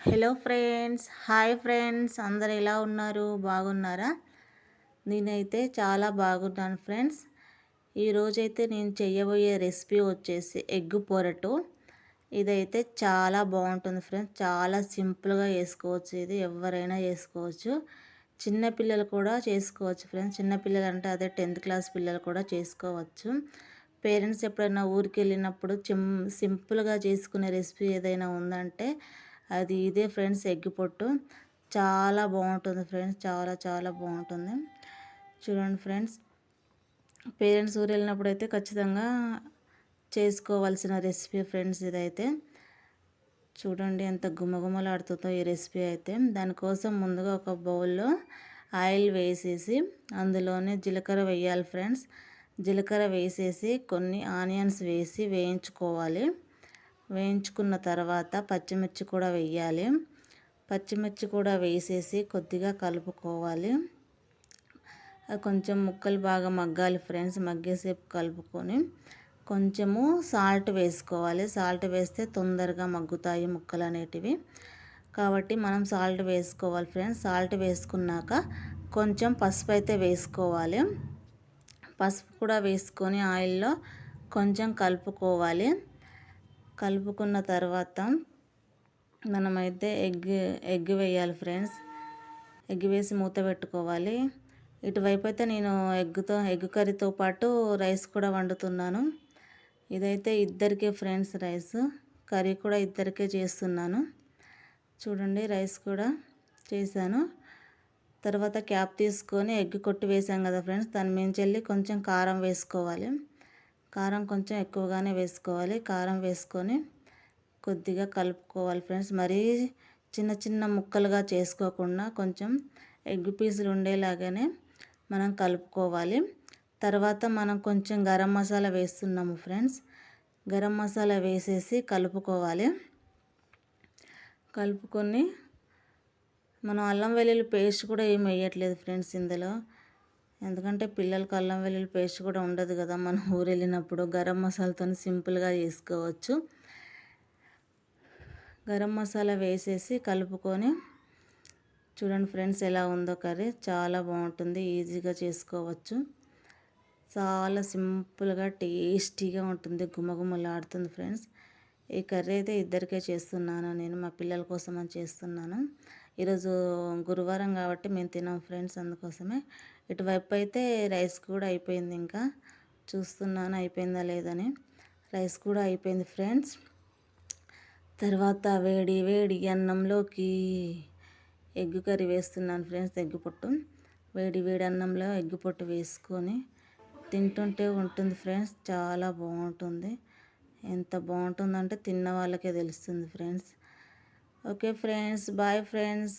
Hello friends hi friends. అందరు ఎలా ఉన్నారు? బాగున్నారా? నేనైతే చాలా బాగున్నాను ఫ్రెండ్స్. ఈరోజైతే నేను చేయబోయే రెసిపీ వచ్చేసి ఎగ్ పొరటు. ఇదైతే చాలా బాగుంటుంది ఫ్రెండ్స్. చాలా సింపుల్గా చేసుకోవచ్చు. ఇది ఎవరైనా చేసుకోవచ్చు. చిన్నపిల్లలు కూడా చేసుకోవచ్చు ఫ్రెండ్స్. చిన్నపిల్లలు అంటే అదే టెన్త్ క్లాస్ పిల్లలు కూడా చేసుకోవచ్చు. పేరెంట్స్ ఎప్పుడైనా ఊరికి వెళ్ళినప్పుడు చిమ్ సింపుల్గా చేసుకునే రెసిపీ ఏదైనా ఉందంటే అది ఇదే ఫ్రెండ్స్ ఎగ్ పొట్టు. చాలా బాగుంటుంది ఫ్రెండ్స్ చాలా చాలా బాగుంటుంది. చూడండి ఫ్రెండ్స్ పేరెంట్స్ ఊరు వెళ్ళినప్పుడు అయితే ఖచ్చితంగా చేసుకోవాల్సిన రెసిపీ ఫ్రెండ్స్ ఇదైతే. చూడండి ఎంత గుమగుమలాడుతుందో ఈ రెసిపీ అయితే. దానికోసం ముందుగా ఒక బౌల్లో ఆయిల్ వేసేసి అందులోనే జీలకర్ర వేయాలి ఫ్రెండ్స్. జీలకర్ర వేసేసి కొన్ని ఆనియన్స్ వేసి వేయించుకోవాలి. వేయించుకున్న తర్వాత పచ్చిమిర్చి కూడా వేయాలి. పచ్చిమిర్చి కూడా వేసేసి కొద్దిగా కలుపుకోవాలి. కొంచెం ముక్కలు బాగా మగ్గాలి ఫ్రెండ్స్ మగ్గేసేపు కలుపుకొని. కొంచెము సాల్ట్ వేసుకోవాలి. సాల్ట్ వేస్తే తొందరగా మగ్గుతాయి ముక్కలు అనేటివి. కాబట్టి మనం సాల్ట్ వేసుకోవాలి ఫ్రెండ్స్. సాల్ట్ వేసుకున్నాక కొంచెం పసుపు అయితే వేసుకోవాలి. పసుపు కూడా వేసుకొని ఆయిల్లో కొంచెం కలుపుకోవాలి. కలుపుకున్న తర్వాత మనమైతే ఎగ్ ఎగ్ వేయాలి ఫ్రెండ్స్. ఎగ్ వేసి మూత పెట్టుకోవాలి. ఇటువైపు అయితే నేను ఎగ్తో ఎగ్ కర్రీతో పాటు రైస్ కూడా వండుతున్నాను. ఇదైతే ఇద్దరికే ఫ్రెండ్స్ రైస్. కర్రీ కూడా ఇద్దరికే చేస్తున్నాను. చూడండి రైస్ కూడా చేశాను. తర్వాత క్యాప్ తీసుకొని ఎగ్ కొట్టి వేసాం కదా ఫ్రెండ్స్. దాని మించి కొంచెం కారం వేసుకోవాలి. కారం కొంచెం ఎక్కువగానే వేసుకోవాలి. కారం వేసుకొని కొద్దిగా కలుపుకోవాలి ఫ్రెండ్స్. మరీ చిన్న చిన్న ముక్కలుగా చేసుకోకుండా కొంచెం ఎగ్ పీసులు ఉండేలాగానే మనం కలుపుకోవాలి. తర్వాత మనం కొంచెం గరం మసాలా వేస్తున్నాము ఫ్రెండ్స్. గరం మసాలా వేసేసి కలుపుకోవాలి. కలుపుకొని మనం అల్లం వెల్లుల్లి పేస్ట్ కూడా ఏం వేయట్లేదు ఫ్రెండ్స్ ఇందులో. ఎందుకంటే పిల్లలకి అల్లం వెల్లుల్లి పేస్ట్ కూడా ఉండదు కదా మనం ఊరు వెళ్ళినప్పుడు గరం మసాలాతో సింపుల్గా చేసుకోవచ్చు. గరం మసాలా వేసేసి కలుపుకొని చూడండి ఫ్రెండ్స్ ఎలా ఉందో కర్రీ చాలా బాగుంటుంది ఈజీగా చేసుకోవచ్చు. చాలా సింపుల్గా టేస్టీగా ఉంటుంది గుమగుమలాడుతుంది ఫ్రెండ్స్. ఈ కర్రీ అయితే ఇద్దరికే చేస్తున్నాను నేను మా పిల్లల కోసం అని చేస్తున్నాను. ఈరోజు గురువారం కాబట్టి మేము తినాం ఫ్రెండ్స్ అందుకోసమే. ఇటువైపు అయితే రైస్ కూడా అయిపోయింది ఇంకా. చూస్తున్నాను అయిపోయిందా లేదని. రైస్ కూడా అయిపోయింది ఫ్రెండ్స్. తర్వాత వేడి వేడి అన్నంలోకి ఎగ్ కర్రీ వేస్తున్నాను ఫ్రెండ్స్ ఎగ్ పొట్టు. వేడి వేడి అన్నంలో ఎగ్ పొట్టు వేసుకొని తింటుంటే ఉంటుంది ఫ్రెండ్స్ చాలా బాగుంటుంది. ఎంత బాగుంటుందంటే తిన్న వాళ్ళకే తెలుస్తుంది friends. Okay friends bye friends.